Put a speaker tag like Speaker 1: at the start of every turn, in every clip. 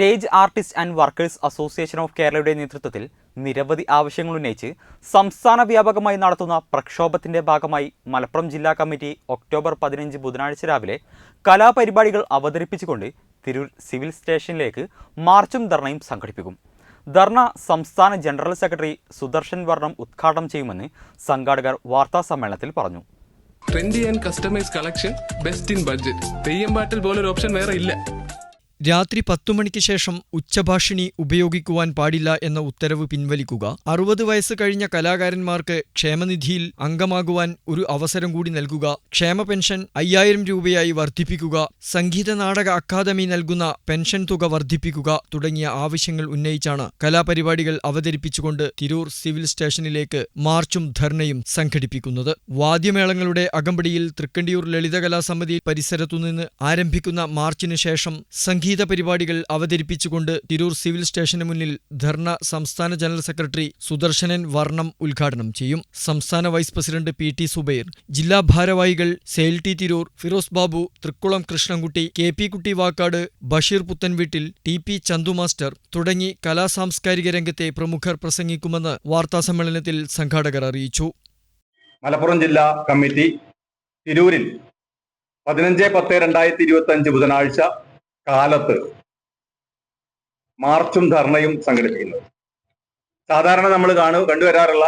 Speaker 1: Stage artist and workers association of കേരളയുടെ നേതൃത്വത്തിൽ നിരവധി ആവശ്യങ്ങൾ ഉന്നയിച്ച് സംസ്ഥാന വ്യാപകമായി നടത്തുന്ന പ്രക്ഷോഭത്തിന്റെ ഭാഗമായി മലപ്പുറം ജില്ലാ കമ്മിറ്റി ഒക്ടോബർ പതിനഞ്ച് ബുധനാഴ്ച രാവിലെ കലാപരിപാടികൾ അവതരിപ്പിച്ചുകൊണ്ട് തിരൂർ സിവിൽ സ്റ്റേഷനിലേക്ക് മാർച്ചും ധർണയും സംഘടിപ്പിക്കും. ധർണ സംസ്ഥാന ജനറൽ സെക്രട്ടറി സുദർശൻ വർണം ഉദ്ഘാടനം ചെയ്യുമെന്ന് സംഘാടകർ വാർത്താ സമ്മേളനത്തിൽ പറഞ്ഞു.
Speaker 2: Trendy and customise collection best in budget Theyyam പാട്ടിൽ പോലൊരു ഓപ്ഷൻ വേറെ ഇല്ല.
Speaker 3: രാത്രി പത്തു മണിക്ക് ശേഷം ഉച്ചഭാഷിണി ഉപയോഗിക്കുവാൻ പാടില്ല എന്ന ഉത്തരവ് പിൻവലിക്കുക. അറുപത് വയസ്സ് കഴിഞ്ഞ കലാകാരന്മാർക്ക് ക്ഷേമനിധിയിൽ അംഗമാകുവാൻ ഒരു അവസരം കൂടി നൽകുക. ക്ഷേമ പെൻഷൻ അയ്യായിരം രൂപയായി വർദ്ധിപ്പിക്കുക. സംഗീത നാടക അക്കാദമി നൽകുന്ന പെൻഷൻ തുക വർദ്ധിപ്പിക്കുക തുടങ്ങിയ ആവശ്യങ്ങൾ ഉന്നയിച്ചാണ് കലാപരിപാടികൾ അവതരിപ്പിച്ചുകൊണ്ട് തിരൂർ സിവിൽ സ്റ്റേഷനിലേക്ക് മാർച്ചും ധർണയും സംഘടിപ്പിക്കുന്നത്. വാദ്യമേളങ്ങളുടെ അകമ്പടിയിൽ തൃക്കണ്ടിയൂർ ലളിതകലാ സമിതി പരിസരത്തുനിന്ന് ആരംഭിക്കുന്ന മാർച്ചിന് ശേഷം സംഗീത പരിപാടികൾ അവതരിപ്പിച്ചുകൊണ്ട് തിരൂർ സിവിൽ സ്റ്റേഷന് മുന്നിൽ ധർണ സംസ്ഥാന ജനറൽ സെക്രട്ടറി സുദർശനൻ വർണം ഉദ്ഘാടനം ചെയ്യും. സംസ്ഥാന vice president P T Zubair ജില്ലാ ഭാരവാഹികൾ sale T Tirur Firoz Babu Thrikkulam Krishnankutty K P Kutty Vakkad Basheer Puthanveettil T P Chandu master തുടങ്ങി കലാസാംസ്കാരിക രംഗത്തെ പ്രമുഖർ പ്രസംഗിക്കുമെന്ന് വാർത്താസമ്മേളനത്തിൽ സംഘാടകർ അറിയിച്ചു.
Speaker 4: മലപ്പുറം ജില്ലാ കമ്മിറ്റി തിരൂരിൽ പതിനഞ്ച് പത്ത് രണ്ടായിരത്തി ഇരുപത്തി അഞ്ച് ബുധനാഴ്ച കാലത്ത് മാർച്ചും ധർണയും സംഘടിപ്പിക്കുന്നത്. സാധാരണ നമ്മൾ കാണു കണ്ടുവരാറുള്ള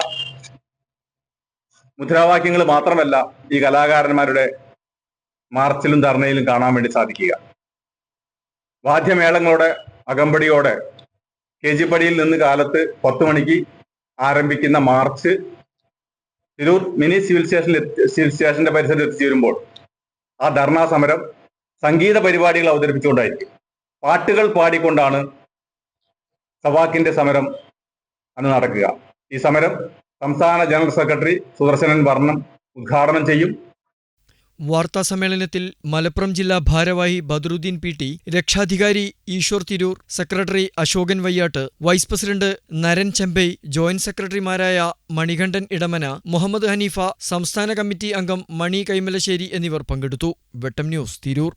Speaker 4: മുദ്രാവാക്യങ്ങൾ മാത്രമല്ല ഈ കലാകാരന്മാരുടെ മാർച്ചിലും ധർണയിലും കാണാൻ വേണ്ടി സാധിക്കുക. വാദ്യമേളങ്ങളുടെ അകമ്പടിയോടെ കെ ജി പടിയിൽ നിന്ന് കാലത്ത് പത്ത് മണിക്ക് ആരംഭിക്കുന്ന മാർച്ച് തിരൂർ മിനി സിവിൽ സ്റ്റേഷനിൽ സിവിൽ സ്റ്റേഷന്റെ പരിസരത്ത് എത്തിച്ചേരുമ്പോൾ ആ ധർണാ സമരം സംഗീത പരിപാടികൾ അവതരിപ്പിച്ചുകൊണ്ടായിരിക്കും. പാട്ടുകൾ പാടിക്കൊണ്ടാണ് സവാക്കിന്റെ സമരം അന്ന് നടക്കുക. ഈ സമരം സംസ്ഥാന ജനറൽ സെക്രട്ടറി സുദർശനൻ വർണം ഉദ്ഘാടനം ചെയ്യും.
Speaker 3: വാർത്താ സമ്മേളനത്തിൽ മലപ്പുറം ജില്ലാ ഭാരവാഹി ബദറുദ്ദീൻ പി ടി രക്ഷാധികാരി Eshwar Tirur secretary Ashokan Vayyatt vice president Naran Chembai joint സെക്രട്ടറിമാരായ മണികണ്ഠൻ ഇടമന മുഹമ്മദ് ഹനീഫ സംസ്ഥാന കമ്മിറ്റി അംഗം മണി കൈമലശ്ശേരി എന്നിവർ പങ്കെടുത്തു. വെട്ടം ന്യൂസ് തിരൂർ.